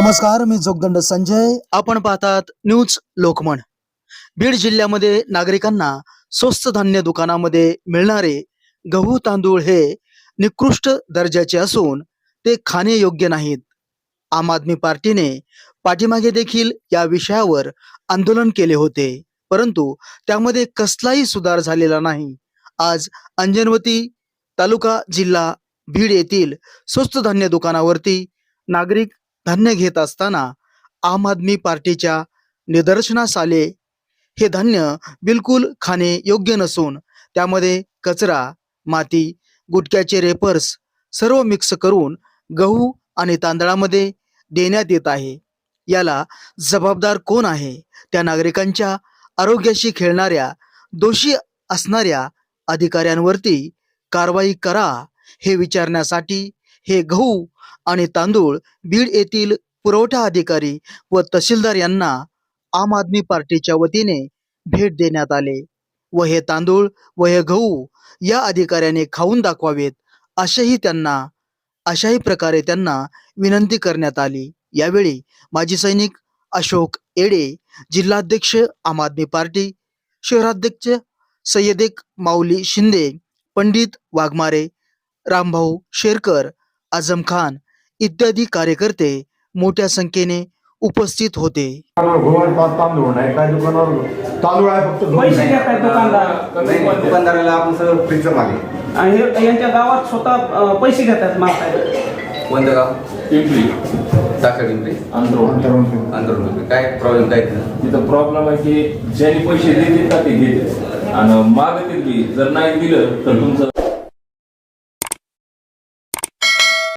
नमस्कार मी जोगदंड संजय. आपण पाहतात न्यूज लोकमन. बीड जिल्ह्यामध्ये नागरिकांना स्वस्त धान्य दुकानामध्ये मिळणारे गहू तांदूळ हे निकृष्ट दर्जाचे असून ते खाणे योग्य नाहीत. आम आदमी पार्टीने पाठीमागे देखील या विषयावर आंदोलन केले होते. परंतु त्यामध्ये कसलाही सुधार झालेला नाही. आज अंजनवती तालुका जिल्हा बीड येथील स्वस्त धान्य दुकानावरती नागरिक धान्य घेत असताना आम आदमी पार्टीच्या निदर्शनास आले हे धान्य बिलकुल खाणे योग्य नसून त्यामध्ये कचरा माती गुटक्याचे रेपर्स सर्व मिक्स करून गहू आणि तांदळामध्ये देण्यात येत आहे. याला जबाबदार कोण आहे? त्या नागरिकांच्या आरोग्याशी खेळणाऱ्या दोषी असणाऱ्या अधिकाऱ्यांवरती कारवाई करा हे विचारण्यासाठी हे गहू आणि तांदूळ बीड येथील पुरवठा अधिकारी व तहसीलदार यांना आम आदमी पार्टीच्या वतीने भेट देण्यात आले व हे तांदूळ व हे गहू या अधिकाऱ्याने खाऊन दाखवावेत अशाही त्यांना अशाही प्रकारे त्यांना विनंती करण्यात आली. यावेळी माजी सैनिक अशोक एडे जिल्हाध्यक्ष आम आदमी पार्टी शहराध्यक्ष सय्यदेक माऊली शिंदे पंडित वाघमारे रामभाऊ शेरकर आझम खान इत्यादी कार्यकर्ते मोठ्या संख्येने उपस्थित होते. तांदूळ नाही काय दुकानावर तांदूळ आहे फक्त पैसे नाही. दुकानदार? नाही दुकानदाराला आपण सगळं फ्रीचं मागे. आणि हे- यांच्या गावात स्वतः अं, पैसे घेतात मागतायत कोणतं गाव? पिंपरी. साखर पिंपरी. आंदोलन पिंपरी. काय प्रॉब्लेम काय तिथं तिथं प्रॉब्लेम आहे की ज्यांनी पैसे देतील का ते घेतील. आणि मागतील की जर नाही दिलं तर तुमचं